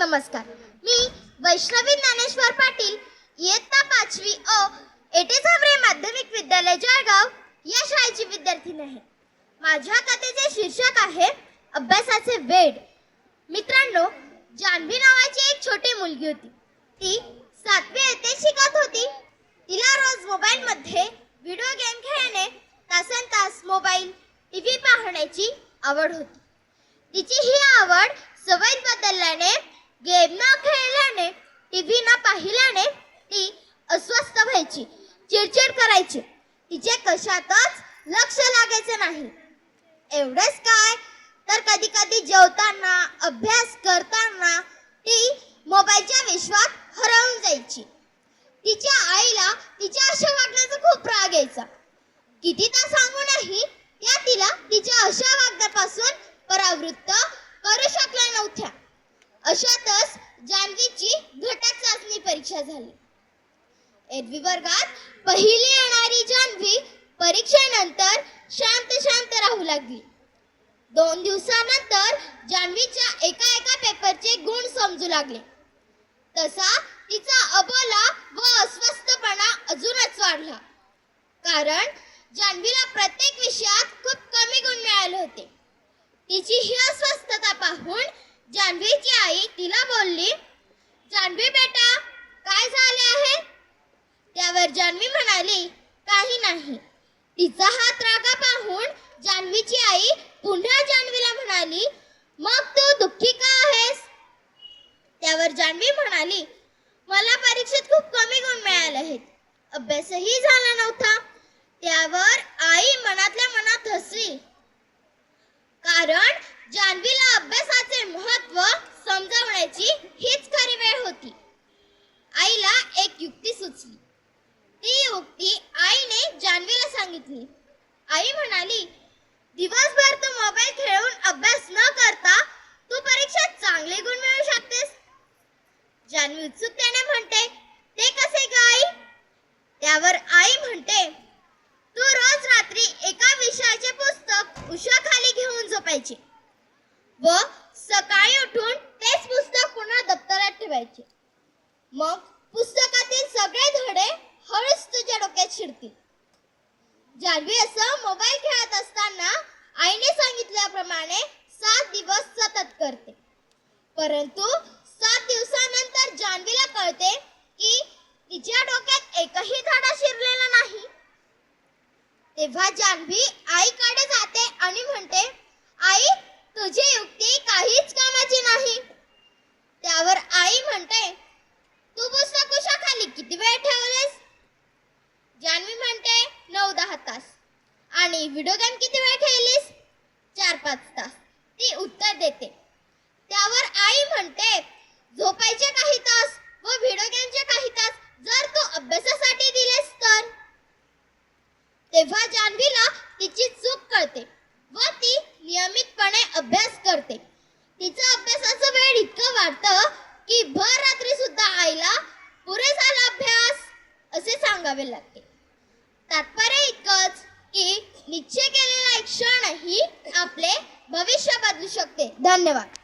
नमस्कार. मी वैष्णवी ज्ञानेश्वर पाटील इयत्ता पाचवी अ एटे झावरे माध्यमिक विद्यालय जळगाव या शाळेची विद्यार्थी आहे माझ्या कथेचे शीर्षक आहे अभ्यासाचे वेड. मित्रांनो जान्हवी नावाची एक छोटी मुलगी होती. ती सातवी येथे शिकत होती. तिला रोज मोबाईलमध्ये व्हिडिओ गेम खेळणे तासन तास मोबाईल टीव्ही पाहण्याची आवड होती. तिची ही आवड सवयीत बदलल्याने गेम न खेळल्याने टीव्ही न पाहिल्याने ती अस्वस्थ व्हायची चिडचिड करायची. तिचे कशातच लक्ष लागायचे नाही. एवढंच काय? तर कधी कधी जेवताना अभ्यास करताना ती मोबाईलच्या विश्वात हरवून जायची. तिच्या आईला तिच्या अशा वागण्याचा खूप राग यायचा. कितीदा सांगूनही त्या तिला तिच्या अशा वागण्यापासून परावृत्त परीक्षा झाली. एरवी वर्गात पहिली येणारी जान्हवी परीक्षेनंतर शांत शांत राहू लागली. दोन दिवसानंतर जान्हवीच्या एका एका पेपरचे गुण समजू लागले. तसा तिचा अबोला व अस्वस्थपणा अजूनच वाढला. कारण जान्हवीला प्रत्येक विषयात खूप कमी गुण मिळाले होते. तिची ही अस्वस्थता पाहून जान्हवीची आई तिला बोलली जान्हवी बेटा काय झाले आहे? त्यावर जान्हवी म्हणाली काही नाही. तिचा हात रागा पाहून जान्हवीची आई पुन्हा जान्हवीला म्हणाली मग तू दुःखी का आहेस? त्यावर जान्हवी म्हणाली मला परीक्षेत खूप कमी गुण मिळाले आहेत. अभ्यासही झाला नव्हता त्यावर आई मनातल्या मनात हसली कारण जान्हवीला अभ्यासाचे महत्त्व समजावण्याची हीच खरी वेळ होती आईला एक युक्ती सुचली ती युक्ती आईने जान्हवीला आई म्हणाली दिवसभर तू मोबाईल खेळून अभ्यास न करता तू परीक्षेत चांगले गुण मिळवू शकतेस. जान्हवी उत्सुकतेने म्हणते ते कसे ग आई? त्यावर आई म्हणते तू रोज रात्री एका विषयाचे पुस्तक उशाखाली घेऊन झोपायचे व सकाळी उठून तेच पुस्तक पुन्हा दप्तरात ठेवायचे. मग पुस्तकातील सगळे धडे हळूच तुझ्या डोक्यात शिरतील. जान्हवी असं मोबाईल खेळत असताना आईने सांगितल्याप्रमाणे सात दिवस सतत करते. परंतु सात दिवसानंतर जान्हवीला कळते की तिच्या डोक्यात एकही धडा शिरलेला नाही. तेव्हा जान्हवी आईकडे जाते आणि म्हणते आई तुझी युक्ती काहीच कामाची नाही त्यावर आई म्हणते तू पुस्तक खाली किती वेळ ठेवलेस जान्हवी म्हणते नऊ दहा तास आणि व्हिडिओ गेम किती वेळ खेळलीस? चार पाच तास. ती उत्तर देते. त्यावर आई म्हणते झोपायचे काही तास व व्हिडिओ गेमचे काही तास जर तू अभ्यासासाठी दिलेस तर? तेव्हा जान्हवीला तिची चूक कळते व ती नियमितपणे अभ्यास करते. तिचं अभ्यासाचं वेळ इतकं वाढतं की भर रात्री सुद्धा आईला पुरे झाला अभ्यास? असे सांगावे लागते. तात्पर्य इतकंच की निश्चय केलेला एक क्षणही आपले भविष्य बदलू शकते. धन्यवाद.